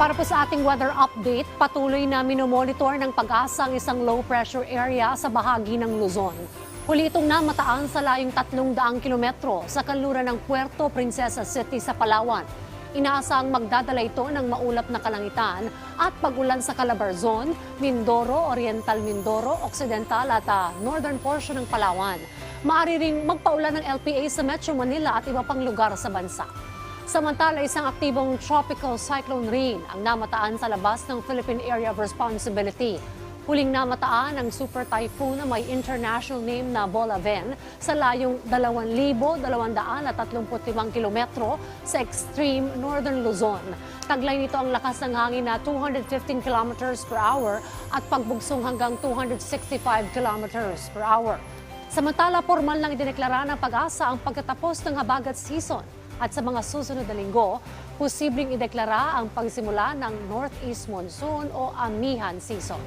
Para po sa ating weather update, patuloy na minomonitor ng pag-asa ang isang low pressure area sa bahagi ng Luzon. Huli itong namataan sa layong 300 kilometro sa kanluran ng Puerto Princesa City sa Palawan. Inaasang magdadala ito ng maulap na kalangitan at pagulan sa Calabarzon, Mindoro, Oriental Mindoro, Occidental at ah, northern portion ng Palawan. Maari ring magpaulan ng LPA sa Metro Manila at iba pang lugar sa bansa. Samantala, isang aktibong tropical cyclone rin ang namataan sa labas ng Philippine Area of Responsibility. Huling namataan ang super typhoon na may international name na Bolaven sa layong 2,235 kilometro sa extreme northern Luzon. Taglay nito ang lakas ng hangin na 215 kilometers per hour at pagbugsong hanggang 265 kilometers per hour. Samantala, formal nang idineklara ng pag-asa ang pagkatapos ng habagat season at sa mga susunod na linggo, posibleng ideklara ang pagsimula ng Northeast Monsoon o Amihan season.